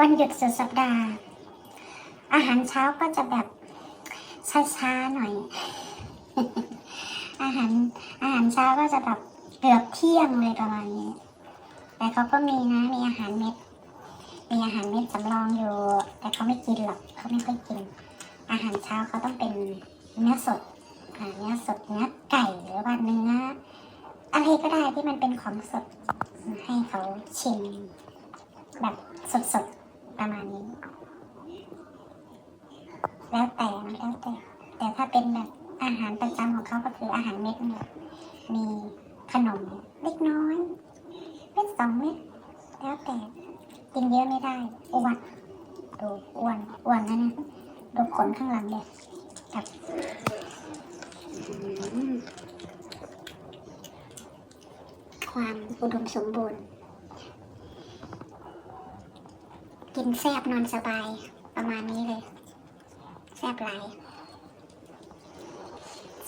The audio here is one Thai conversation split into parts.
วันหยุดสุดสัปดาห์ อาหารเช้าก็จะแบบช้าๆหน่อย อาหารอาหารเช้าก็จะแบบเกือบเที่ยงเลยประมาณนี้ แต่เขาก็มีนะมีอาหารเม็ด มีอาหารเม็ดสำรองอยู่ แต่เขาไม่กินหรอกเขาไม่ค่อยกิน อาหารเช้าเขาต้องเป็นเนื้อสดเนื้อสดเนื้อไก่หรือว่าเนื้ออะไรก็ได้ที่มันเป็นของสดให้เขาชิมแบบสด ประมาณนี้ แล้วแต่นแล้วแต่แต่ถ้าเป็นแบบอาหารประจำของเขาก็คืออาหารเม็ดเนี่ยมีขนมเล็กน้อยเม็ดสองเม็ดแล้วแต่กินเยอะไม่ได้อ้วนดูอ้วนอ้วนนะเนี่ยดูขนข้างหลังเลยกับความอุดมสมบูรณ์ กินแซบนอนสบาย ประมาณนี้เลย แซบหลาย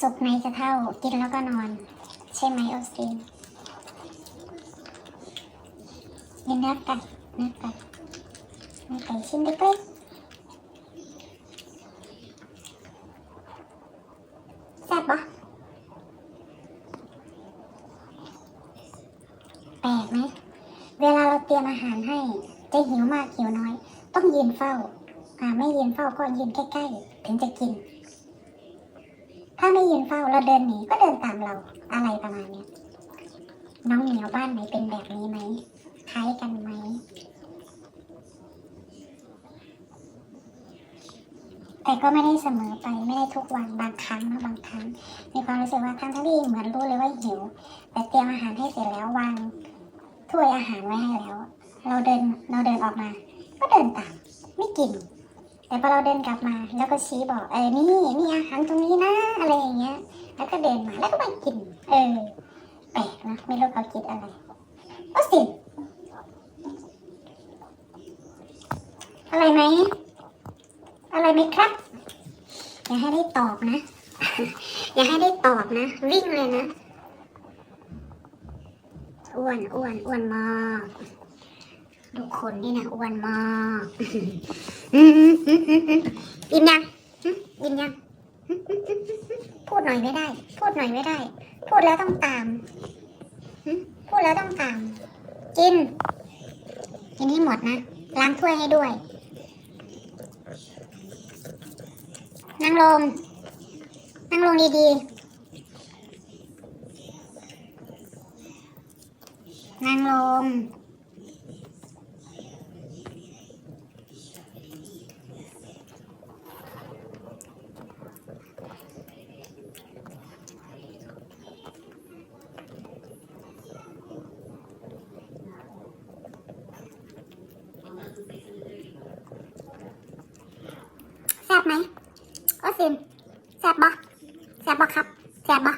สุกในจะเท่ากินแล้วก็นอน ใช่ไหมโอซีนกินเนื้อไก่เนื้อไก่เนื้อไก่ชิ้นเล็กๆแซ่บปะแปลกไหมเวลาเราเตรียมอาหารให้ จะหิวมากหิวน้อย ต้องยืนเฝ้าอ่าไม่ยืนเฝ้าก็ยืนใกล้ๆ ถึงจะกิน ถ้าไม่ยืนเฝ้าเราเดินหนีก็เดินตามเราอะไรประมาณนี้น้องเหนียวบ้านไหนเป็นแบบนี้ไหมคล้ายกันไหมแต่ก็ไม่ได้เสมอไปไม่ได้ทุกวันบางครั้งนะบางครั้งมีความรู้สึกว่าทั้งที่เหมือนรู้เลยว่าหิวแต่เตรียมอาหารให้เสร็จแล้ววางถ้วยอาหารไว้ให้แล้ว เราเดินเราเดินออกมา ก็เดินตามไม่กิน แต่พอเราเดินกลับมา แล้วก็ชี้บอกเออนี่มีอาหารตรงนี้นะอะไรอย่างเงี้ย แล้วก็เดินมาแล้วก็มากิน เออแปลกนะไม่รู้เขาคิดอะไรก็สิอะไรไหมอะไรไหมครับ อย่าให้ได้ตอบนะ อย่าให้ได้ตอบนะ วิ่งเลยนะ อ้วนอ้วนอ้วนมาก ดูคนนี่นะอ้วนมากอืมอืมอืมอืมอืมอิ่มยังอืมอิ่มยังอืมอืมอืมอืมพูดหน่อยไม่ได้ พูดหน่อยไม่ได้ พูดแล้วต้องตามอืมพูดแล้วต้องตาม กิน กินให้หมดนะ ล้างถ้วยให้ด้วย นั่งลง นั่งลงดีๆ นั่งลง ซ่บไหมก็ซิมแซ่บปะแซ่บปะครับแซ่บปะ